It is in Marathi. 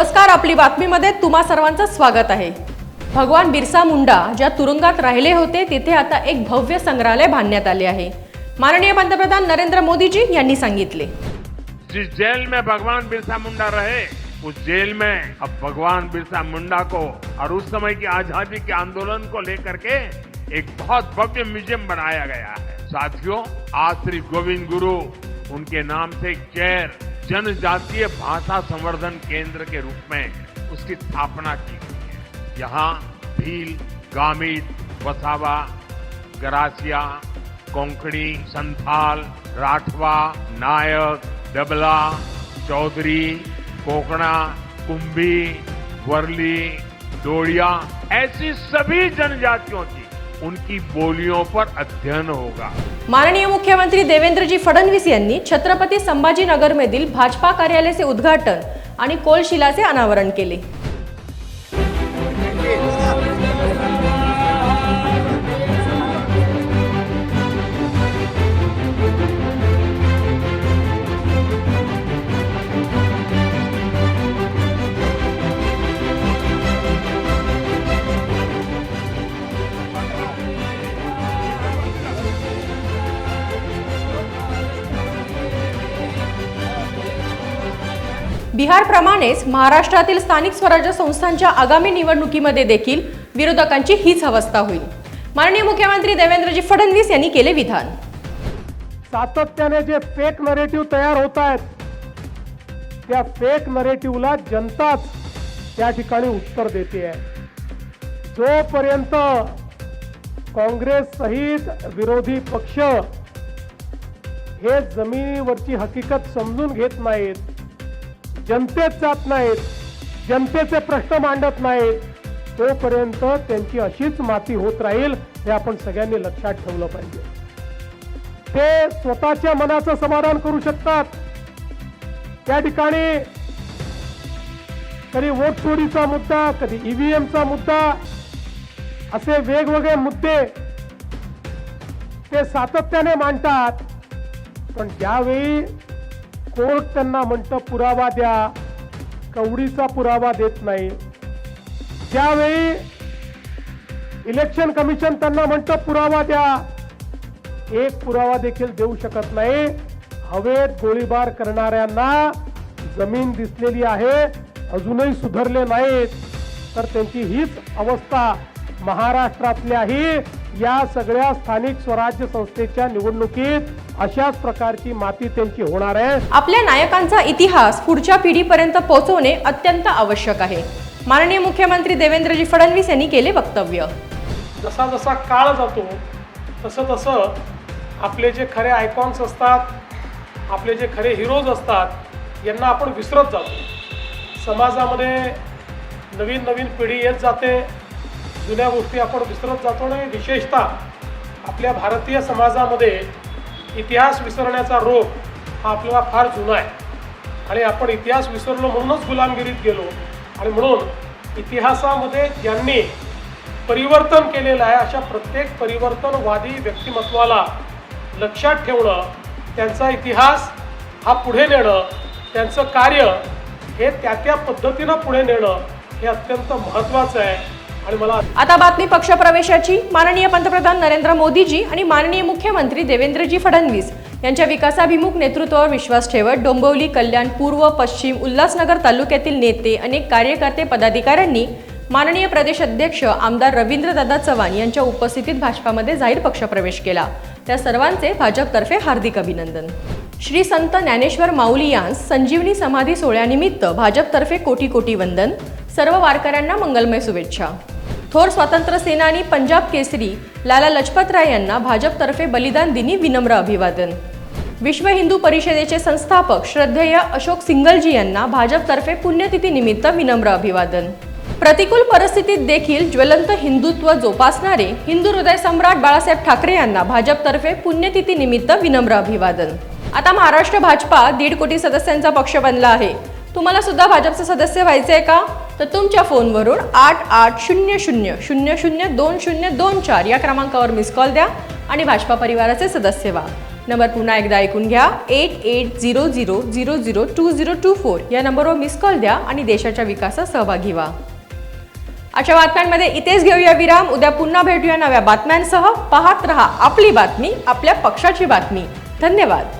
नमस्कार आपली बातमीमध्ये तुम्हा सर्वांचं स्वागत आहे. भगवान बिरसा मुंडा ज्या तुरुंगात राहिले होते तिथे आता एक भव्य संग्रहालय बांधण्यात आले आहे. माननीय पंतप्रधान नरेंद्र मोदीजी यांनी सांगितले. जिस जेल में भगवान बिरसा मुंडा रहे उस जेल में अब भगवान बिरसा मुंडा को और उस समय की आजादी के आंदोलन को लेकर के एक बहुत भव्य म्यूजियम बनाया गया है। साथियों आज श्री गोविंद गुरु उनके नाम से एक चेयर जनजातीय भाषा संवर्धन केंद्र के रूप में उसकी स्थापना की गई है। यहाँ भील गामित वसावा, गरासिया, कोंकणी, संथाल, राठवा, नायक, डबला, चौधरी, कोकणा, कुंभी, वर्ली, डोड़िया, ऐसी सभी जनजातियों की उनकी बोलियों पर अध्ययन होगा। माननीय मुख्यमंत्री देवेंद्रजी फडणवीस यांनी छत्रपती संभाजीनगरमधील भाजपा कार्यालयाचे उद्घाटन आणि कोलशिलाचे अनावरण केले। बिहारप्रमाणेच महाराष्ट्रातील स्थानिक स्वराज्य संस्थांच्या आगामी निवडणुकीमध्ये देखील विरोधकांची हीच अवस्था होईल. माननीय मुख्यमंत्री देवेंद्रजी फडणवीस यांनी केले विधान. सातत्याने जे फेक नरेटिव्ह तयार होत आहेत त्या फेक नरेटिव्हला जनताच त्या ठिकाणी उत्तर देते आहे. जोपर्यंत काँग्रेस सहित विरोधी पक्ष हे जमिनीवरची हकीकत समजून घेत नाहीत जनतेत जात नाहीत जनतेचे प्रश्न मांडत नाहीत तोपर्यंत त्यांची अशीच माती होत राहील हे आपण सगळ्यांनी लक्षात ठेवलं पाहिजे. ते स्वतःच्या मनाचं समाधान करू शकतात. त्या ठिकाणी कधी वोट चोरीचा मुद्दा कधी ईव्हीएमचा मुद्दा असे वेगवेगळे मुद्दे ते सातत्याने मांडतात. पण ज्यावेळी कोर्ट त्यांना म्हणतं पुरावा द्या. कवडीचा पुरावा देत नाही. ज्यावेळी इलेक्शन कमिशन त्यांना म्हणतं पुरावा द्या. एक पुरावा देखील देऊ शकत नाही. हवेत गोळीबार करणाऱ्यांना जमीन दिसलेली आहे अजूनही सुधारले नाहीत. तर त्यांची हीच अवस्था महाराष्ट्रातल्याही या सगळ्या स्थानिक स्वराज्य संस्थेच्या निवडणुकीत अशाच प्रकारची माती त्यांची होणार आहे. आपल्या नायकांचा इतिहास पुढच्या पिढीपर्यंत पोहोचवणे अत्यंत आवश्यक आहे. माननीय मुख्यमंत्री देवेंद्रजी फडणवीस यांनी केले वक्तव्य. जसा जसा काळ जातो तसं तसं आपले जे खरे आयकॉन्स असतात आपले जे खरे हिरोज असतात यांना आपण विसरत जातो. समाजामध्ये नवीन नवीन पिढी येत जाते. जुन्या गोष्टी आपण विसरत जातो आणि विशेषतः आपल्या भारतीय समाजामध्ये इतिहास विसरण्याचा रोग हा आपल्याला फार जुना आहे. आणि आपण इतिहास विसरलो म्हणूनच गुलामगिरीत गेलो. आणि म्हणून इतिहासामध्ये ज्यांनी परिवर्तन केलेलं आहे अशा प्रत्येक परिवर्तनवादी व्यक्तिमत्वाला लक्षात ठेवणं त्यांचा इतिहास हा पुढे नेणं त्यांचं कार्य हे त्या त्या पद्धतीनं पुढे नेणं हे अत्यंत महत्त्वाचं आहे. आता बातमी पक्षप्रवेशाची. माननीय पंतप्रधान नरेंद्र मोदीजी आणि माननीय मुख्यमंत्री देवेंद्रजी फडणवीस यांच्या विकासाभिमुख नेतृत्वावर विश्वास ठेवत डोंबिवली कल्याण पूर्व पश्चिम उल्हासनगर तालुक्यातील नेते अनेक कार्यकर्ते पदाधिकाऱ्यांनी माननीय प्रदेश अध्यक्ष आमदार रवींद्रदादा चव्हाण यांच्या उपस्थितीत भाजपामध्ये जाहीर पक्षप्रवेश केला. त्या सर्वांचे भाजपतर्फे हार्दिक अभिनंदन. श्री संत ज्ञानेश्वर माऊली यांस संजीवनी समाधी सोहळ्यानिमित्त भाजपतर्फे कोटी कोटी वंदन. सर्व वारकऱ्यांना मंगलमय शुभेच्छा. थोर स्वातंत्र्य सेनानी पंजाब केसरी लाला लजपत राय यांना भाजपतर्फे बलिदान दिनी विनम्र अभिवादन. विश्व हिंदू परिषदेचे संस्थापक श्रद्धेय अशोक सिंगलजी यांना भाजपतर्फे पुण्यतिथी निमित्त विनम्र अभिवादन. प्रतिकूल परिस्थितीत देखील ज्वलंत हिंदुत्व जोपासणारे हिंदू हृदय सम्राट बाळासाहेब ठाकरे यांना भाजपतर्फे पुण्यतिथी निमित्त विनम्र अभिवादन. आता महाराष्ट्र भाजपा दीड कोटी सदस्यांचा पक्ष बनला आहे. तुम्हाला सुद्धा भाजपचं सदस्य व्हायचं आहे का? तर तुमच्या फोनवरून आठ आठ शून्य शून्य शून्य शून्य दोन शून्य दोन चार या क्रमांकावर मिस कॉल द्या आणि भाजपा परिवाराचे सदस्य व्हा. नंबर पुन्हा एकदा ऐकून घ्या. Eight eight zero zero zero zero two zero two four या नंबरवर मिस कॉल द्या आणि देशाच्या विकासात सहभागी व्हा. अशा बातम्यांमध्ये इथेच घेऊया विराम. उद्या पुन्हा भेटूया नव्या बातम्यांसह. पाहत रहा आपली बातमी आपल्या पक्षाची बातमी. धन्यवाद.